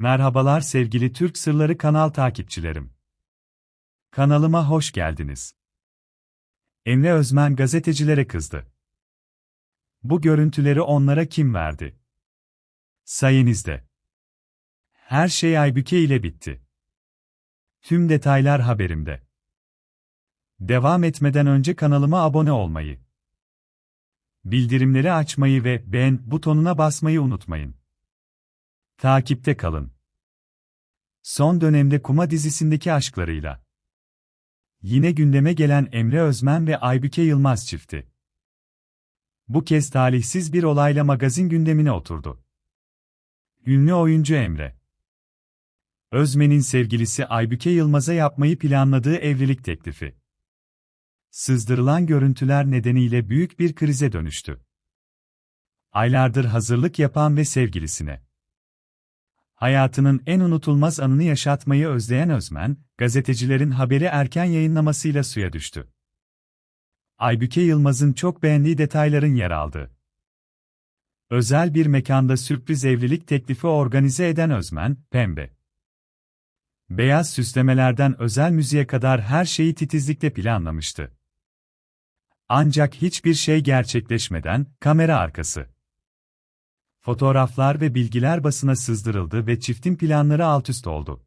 Merhabalar sevgili Türk Sırları kanal takipçilerim. Kanalıma hoş geldiniz. Emre Özmen gazetecilere kızdı. Bu görüntüleri onlara kim verdi? Sayenizde. Her şey Aybüke ile bitti. Tüm detaylar haberimde. Devam etmeden önce kanalıma abone olmayı, bildirimleri açmayı ve beğen butonuna basmayı unutmayın. Takipte kalın. Son dönemde Kuma dizisindeki aşklarıyla. Yine gündeme gelen Emre Özmen ve Aybüke Yılmaz çifti. Bu kez talihsiz bir olayla magazin gündemine oturdu. Ünlü oyuncu Emre. Özmen'in sevgilisi Aybüke Yılmaz'a yapmayı planladığı evlilik teklifi. Sızdırılan görüntüler nedeniyle büyük bir krize dönüştü. Aylardır hazırlık yapan ve sevgilisine hayatının en unutulmaz anını yaşatmayı özleyen Özmen, gazetecilerin haberi erken yayınlamasıyla suya düştü. Aybüke Yılmaz'ın çok beğendiği detayların yer aldığı. Özel bir mekanda sürpriz evlilik teklifi organize eden Özmen, pembe. Beyaz süslemelerden özel müziğe kadar her şeyi titizlikle planlamıştı. Ancak hiçbir şey gerçekleşmeden, kamera arkası. Fotoğraflar ve bilgiler basına sızdırıldı ve çiftin planları altüst oldu.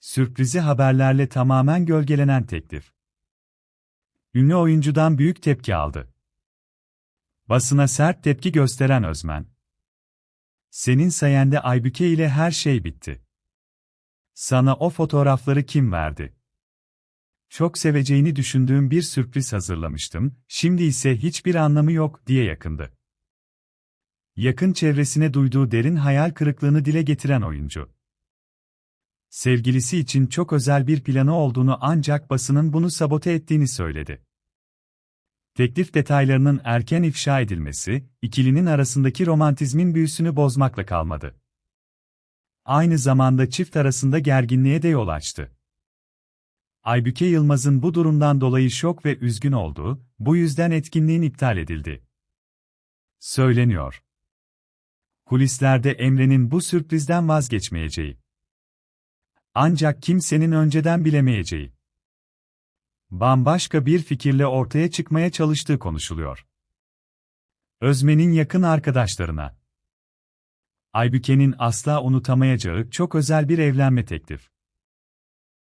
Sürprizi haberlerle tamamen gölgelenen teklif. Ünlü oyuncudan büyük tepki aldı. Basına sert tepki gösteren Özmen. Senin sayende Aybüke ile her şey bitti. Sana o fotoğrafları kim verdi? Çok seveceğini düşündüğüm bir sürpriz hazırlamıştım, şimdi ise hiçbir anlamı yok diye yakındı yakın çevresine duyduğu derin hayal kırıklığını dile getiren oyuncu. Sevgilisi için çok özel bir planı olduğunu ancak basının bunu sabote ettiğini söyledi. Teklif detaylarının erken ifşa edilmesi, ikilinin arasındaki romantizmin büyüsünü bozmakla kalmadı. Aynı zamanda çift arasında gerginliğe de yol açtı. Aybüke Yılmaz'ın bu durumdan dolayı şok ve üzgün olduğu, bu yüzden etkinliğin iptal edildi. Söyleniyor. Kulislerde Emre'nin bu sürprizden vazgeçmeyeceği. Ancak kimsenin önceden bilemeyeceği. Bambaşka bir fikirle ortaya çıkmaya çalıştığı konuşuluyor. Özmen'in yakın arkadaşlarına. Aybüke'nin asla unutamayacağı çok özel bir evlenme teklif.